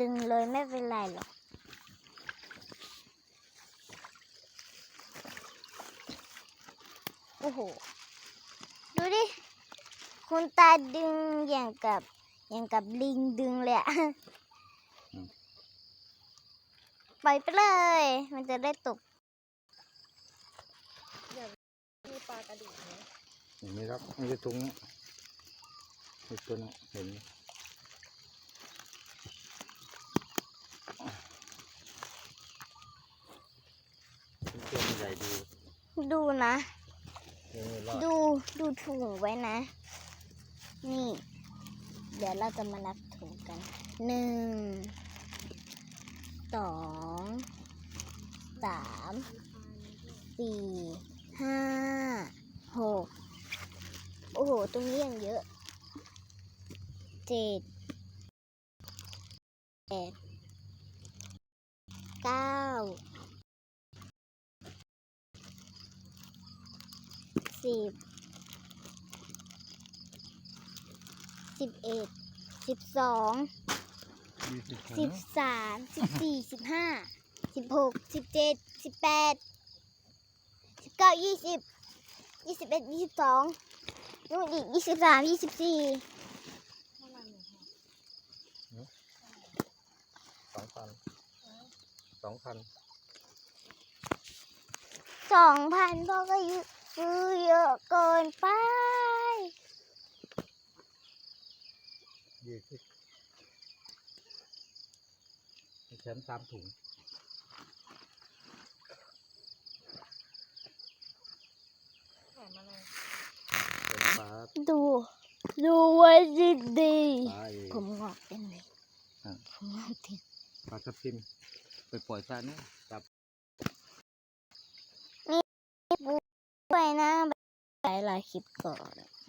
ดึงเลยไม่เป็นไรหรอก โอ้โห ดูดิ คุณตาดึงอย่างกับ อย่างกับลิงดึงเลยอะปล่อยไปเลย มันจะได้ตกมีปลากระดิกไหมอย่างนี้ครับไม่ใช่ตรงนี้ตัวนึงเห็นไหม ตัวมันใหญ่ดีดูนะยังไม่รอดดูดูถุงไว้นะ นี่ เดี๋ยวเราจะมานับถุงกันหนึ่งสองสามสี่ห้าหกโอ้โห ตรงนี้ยังเยอะเจ็ดแปดเก้า สิบสิบเอ็ดสิบสองยี่สิบสิบสามสิบสี่สิบห้าสิบหกสิบเจ็ดสิบแปดสิบเก้ายี่สิบยี่สิบเอ็ดยี่สิบสองนู่นอีกยี่สิบสามยี่สิบสี่เท่าไหร่หนูคะสองพันสองพันสองพันพ่อก็ยุ ซื้อเยอะเกินไปยี่สิบแถมสามถุง แถมอะไรเป็นปลาดู ดูไว้ดีดีปลาเองผมงอกเต็มเลยอะผมงอกเต็มปลาทับทิมไปปล่อยซะเนี่ยจับด้วย นะหลายหลายๆคลิปก่อน